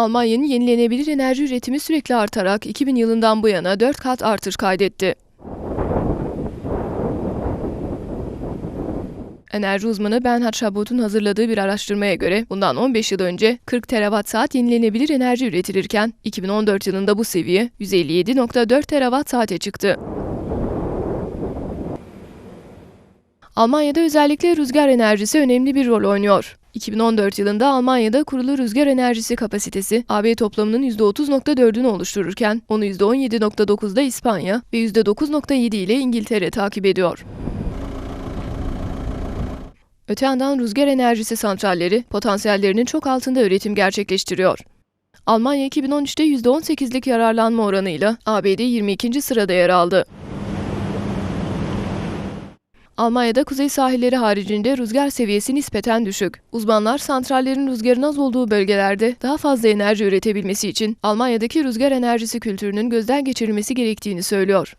Almanya'nın yenilenebilir enerji üretimi sürekli artarak 2000 yılından bu yana 4 kat artış kaydetti. Enerji uzmanı Bernhard Schabot'un hazırladığı bir araştırmaya göre bundan 15 yıl önce 40 terawatt saat yenilenebilir enerji üretilirken 2014 yılında bu seviye 157.4 terawatt saate çıktı. Almanya'da özellikle rüzgar enerjisi önemli bir rol oynuyor. 2014 yılında Almanya'da kurulu rüzgar enerjisi kapasitesi AB toplamının %30.4'ünü oluştururken onu %17.9'da İspanya ve %9.7 ile İngiltere takip ediyor. Öte yandan rüzgar enerjisi santralleri potansiyellerinin çok altında üretim gerçekleştiriyor. Almanya 2013'te %18'lik yararlanma oranıyla ABD 22. sırada yer aldı. Almanya'da kuzey sahilleri haricinde rüzgar seviyesi nispeten düşük. Uzmanlar santrallerin rüzgarın az olduğu bölgelerde daha fazla enerji üretebilmesi için Almanya'daki rüzgar enerjisi kültürünün gözden geçirilmesi gerektiğini söylüyor.